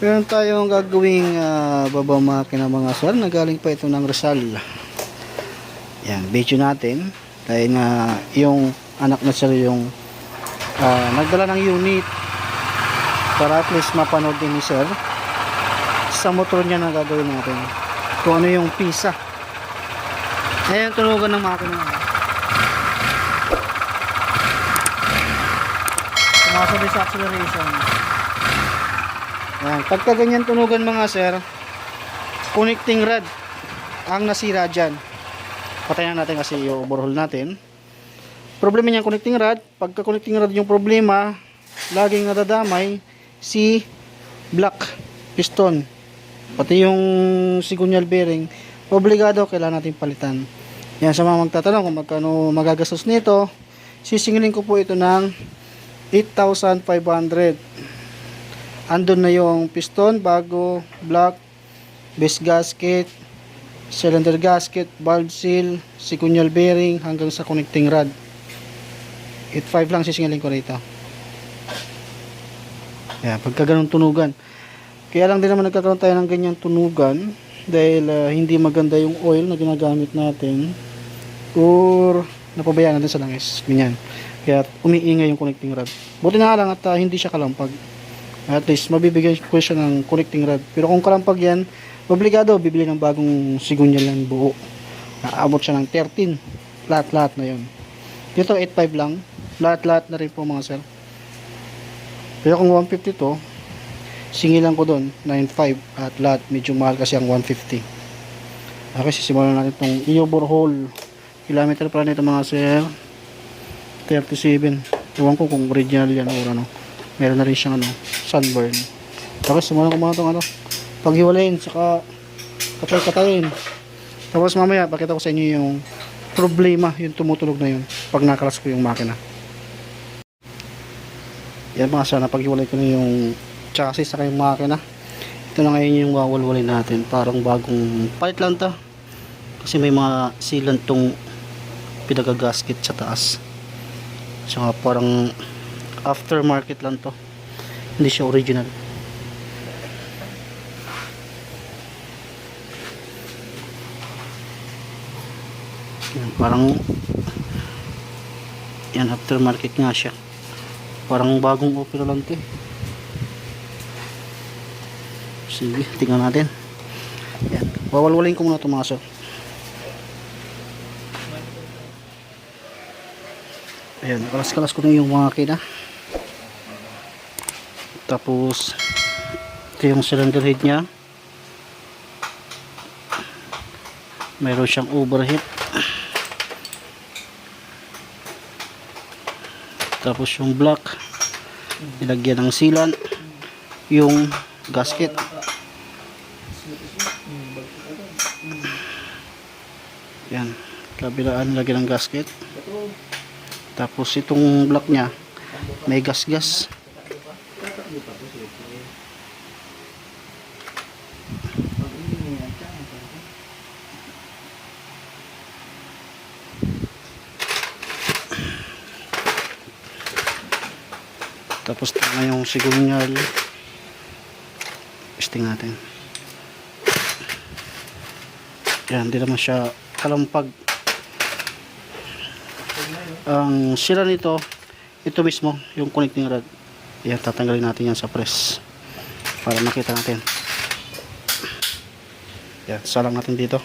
Meron tayong gagawing uh, baba makina mga sir na galing pa ito ng Rizal. Yan, video natin. Dahil nga yung anak na sir yung ah, nagdala ng unit para at least mapanood din ni sir sa motor niya na gagawin natin. Kung ano yung pisa. Ayan, tunugan ng makina. Sumasabi sa acceleration. Yan. Pagka ganyan tunugan mga sir, connecting rod ang nasira dyan. Patayin natin kasi yung overhaul natin. Problema niyan connecting rod, pagka connecting rod yung problema, laging nadadamay si black piston. Pati yung sigunyal bearing, obligado kailangan natin palitan. Yan sa mga magtatanong kung magkano magagastos nito, sisingilin ko po ito ng 8,500 andun na yung piston bago black base gasket cylinder gasket valve seal sikunyal bearing hanggang sa connecting rod. 8.5 lang sisingilin ko rito. Yeah, pagka ganun tunugan. Kaya lang din naman nagkakaroon tayo ng ganyang tunugan dahil ah, hindi maganda yung oil na ginagamit natin. Or napabayaan natin sa langis. Ganyan. Kaya umiingay yung connecting rod. Buti na lang at ah, hindi siya kalampag at least mabibigyan ko siya ng connecting rod. Pero kung kalampag yan obligado bibili ng bagong sigunyal ng buo. Naabot siya ng 13 lahat lahat na yun. Dito 8.5 lang. Lahat lahat na rin po mga sir. Pero kung 150 to singilan ko doon 9.5 at lahat medyo mahal kasi ang 150 okay sisimulan natin itong iyo borehole kilometer pala nito mga sir. 37 ewan ko kung original yan or ano meron na rin siyang ano sunburn. Tapos simulan ko mga itong ano paghiwalayin saka katay katayin tapos mamaya pakita ko sa inyo yung problema yung tumutulog na yun pag nakalas ko yung makina. Yan mga sana paghiwalay ko na yung chassis saka yung makina. Ito na ngayon yung wawalwalay natin. Parang bagong palit lang to. Kasi may mga sealant tong pinagagasket sa taas. Saka parang aftermarket lang to. Hindi siya original. Yan, parang yan aftermarket nga siya. Parang bagong opera lang to eh. sige tingnan natin. Yan wawalwalin ko muna ito mga sir. Ayan kalas kalas ko na yung makina tapos ito yung cylinder head nya mayroon siyang overheat tapos yung block nilagyan ng sealant yung gasket. Yan kabilaan lagyan ng gasket. Tapos itong block nya may gas gas tapos na yung sigunyal testing natin. Yan hindi naman siya kalampag. Ang sira nito ito mismo yung connecting rod. Yan tatanggalin natin yan sa press para makita natin. Yan salang natin dito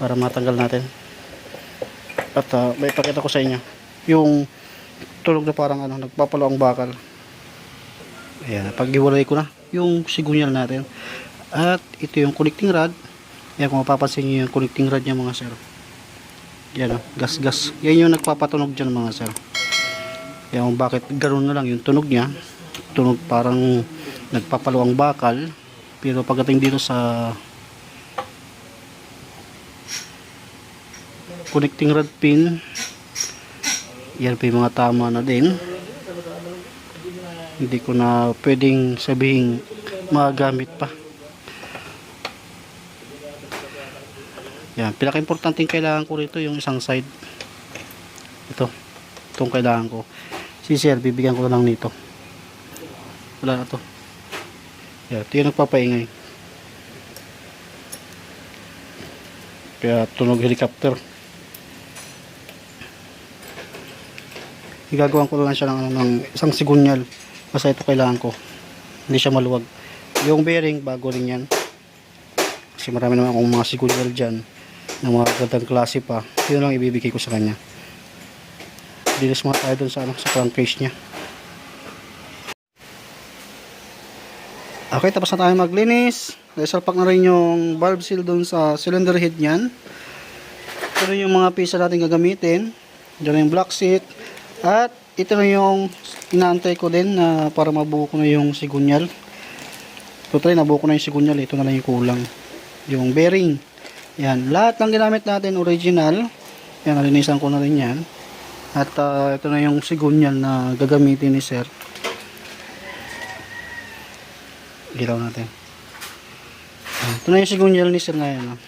para matanggal natin. At uh, may pakita ko sa inyo yung tulog na parang ano nagpapalo ang bakal ayan paghiwalay ko na yung sigunyal natin. At ito yung connecting rod. Yan kung mapapansin nyo yung connecting rod niya mga sir. Yan o gas gas yan yung nagpapatunog dyan mga sir. Yan kung bakit ganoon na lang yung tunog niya. Tunog parang nagpapalo ang bakal. Pero pagdating dito sa connecting rod pin yan pa yung mga tama na din hindi ko na pwedeng sabihin magamit pa. Yan pinaka importante kailangan ko rito yung isang side. Ito itong kailangan ko. Si sir bibigyan ko lang nito. Wala na to. Yeah, ito yung nagpapaingay. Kaya tunog helicopter. Igagawan ko lang siya ng, ano, ng isang sigunyal basta ito kailangan ko. Hindi siya maluwag. Yung bearing bago rin yan. Kasi marami naman akong mga sigunyal dyan ng mga gandang klase pa. Yun lang ibibigay ko sa kanya. Dinis mga tayo dun sa, ano, sa crankcase nya okay tapos na tayo maglinis. Isalpak na rin yung valve seal dun sa cylinder head nyan ito yung mga pisa natin gagamitin. Dyan yung black seat. At ito na yung inaantay ko din na para mabuo ko na yung sigunyal. Totally nabuo ko na yung sigunyal. Ito na lang yung kulang. Yung bearing. Yan. Lahat ng ginamit natin original. Yan nalinisan ko na rin yan. At ah, ito na yung sigunyal na gagamitin ni sir. Gilaw natin. Ito na yung sigunyal ni sir ngayon ah.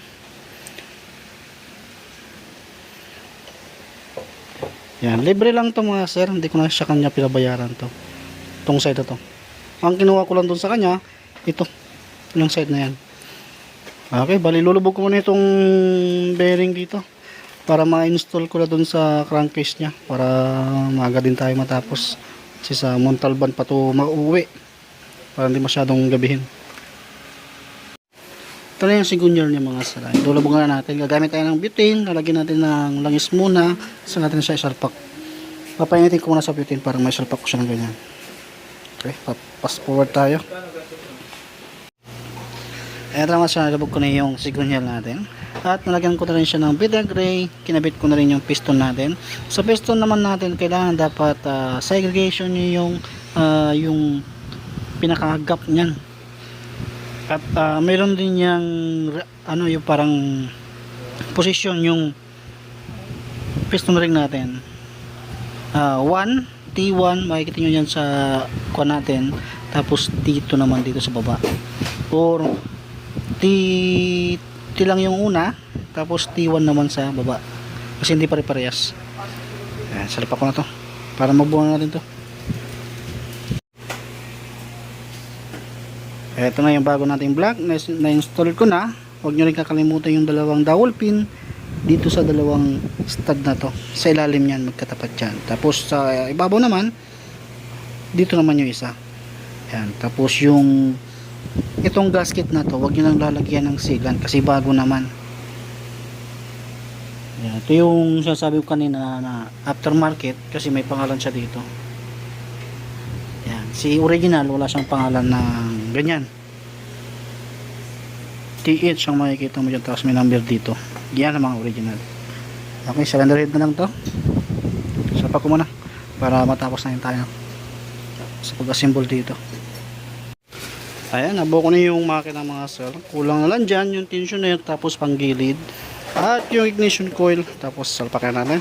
Yan, libre lang to mga sir. Hindi ko na siya kanya pinabayaran to. Itong side na to. Ang kinuha ko lang dun sa kanya, ito. Yung side na yan. Okay, bali lulubog ko muna itong bearing dito. Para ma-install ko na dun sa crankcase niya. Para maaga din tayo matapos. Kasi sa Montalban pa to mauwi. Para hindi masyadong gabihin. Ito na yung sigunyal niya mga sir. Lulubog na natin. Gagamit tayo ng butane. Lalagyan natin ng langis muna. Saan natin siya isalpak. Papainitin ko muna sa butane para may isalpak ko siya ng ganyan. Okay, pa- fast forward tayo. Ayan naman siya, nalabog ko na yung sigunyal natin. At nalagyan ko na rin siya ng Vitagray. Kinabit ko na rin yung piston natin. Sa piston naman natin, kailangan dapat ah, segregation yung, ah, yung pinaka-gap niyan. At ah, mayroon din yung ano yung parang position yung piston ring natin. Ah, 1 T1 makikita nyo yan sa kuha natin. Tapos dito naman dito sa baba. Or T T lang yung una tapos T1 naman sa baba. Kasi hindi pare-parehas. Ayan, salpa ko na to. Para mabuhan natin to Ito na yung bago nating block na- na-install ko na. Huwag nyo rin kakalimutan yung dalawang dowel pin dito sa dalawang stud na to. Sa ilalim yan, magkatapat yan. Tapos sa ibabaw naman, dito naman yung isa. Yan. Tapos yung itong gasket na to, huwag nyo lang lalagyan ng sealant kasi bago naman. Yan. Ito yung sinasabi ko kanina na aftermarket kasi may pangalan siya dito. Yan. Si original, wala siyang pangalan ng ganyan. TH ang makikita mo dyan. Tapos may number dito. Yan ang mga original. Okay, cylinder head na lang to. Sapa ko muna. Para matapos na yun tayo. Sa pag-assemble dito. Ayan, nabuo ko na yung makina mga sir. Kulang na lang dyan yung tensioner tapos panggilid. At yung ignition coil. Tapos salpakan natin.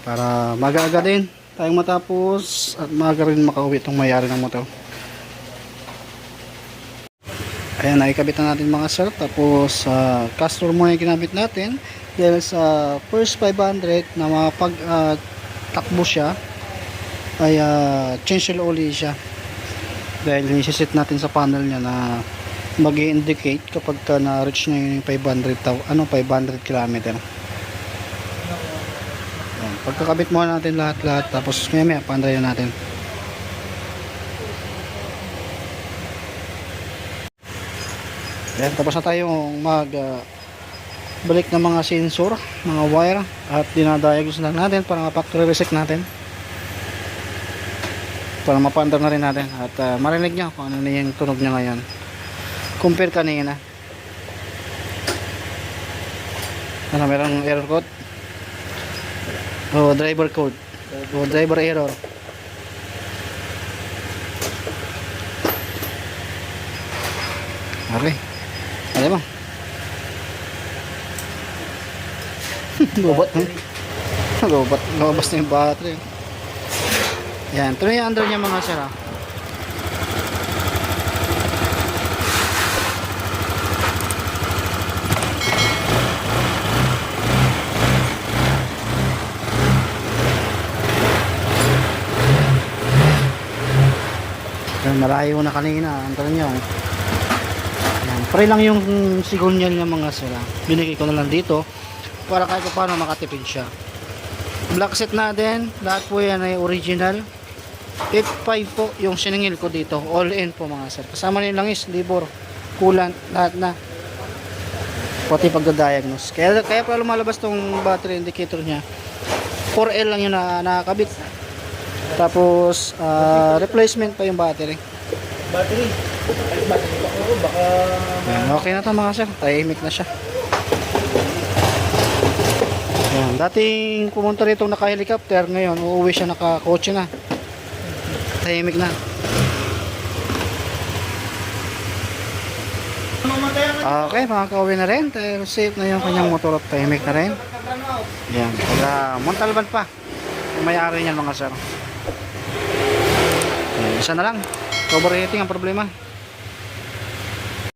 Para mag-aga din tayong matapos at maaga rin makauwi itong mayari ng motor. Ayan, nakikabit na natin mga sir. Tapos, sa caster mo yung ginamit natin. Dahil sa first 500 na mapag ah, takbo siya, ay ah, change oil uli siya. Dahil nisisit natin sa panel niya na mag indicate kapag ka na-reach na yung 500, taw- ano, 500 km. Ayan, pagkakabit muna natin lahat-lahat. Tapos, maya maya, panday na natin. Ayan, tapos na tayong mag ah, balik ng mga sensor, mga wire at dinadiagnose lang natin para ma-factory reset natin. Para mapandar na rin natin at ah, marinig nyo kung ano na yung tunog niya ngayon. Compare kanina. Ano, merong error code? O driver code. O driver error. Okay. Alam mo. Gubat na. Gubat. Lumabas na yung battery. Yan. Ito na yung under niya mga sir. ah. Malayo na kanina. Antaran nyo. Yan. Pre lang yung signal niya mga sir. ah. Binigay ko na lang dito para kahit pa paano makatipid siya. Black set natin. Lahat po yan ay original. 8.5 po yung siningil ko dito. All in po mga sir. Kasama rin lang is libor, coolant, lahat na. Pati pagda-diagnose. Kaya, kaya pala lumalabas tong battery indicator niya. 4L lang yung na, nakakabit. Tapos, ah, replacement pa yung battery. Battery. Baka... Okay na to mga sir. Tahimik na siya. Yan, dating pumunta rito naka-helicopter, ngayon uuwi siya naka-kotse na. Tahimik na. Okay, mga kauwi na rin. Dahil safe na yung kanyang motor at tahimik na rin. Yan, pagka Montalban pa. May-ari niyan mga sir. Yan, isa na lang. Overheating ang problema.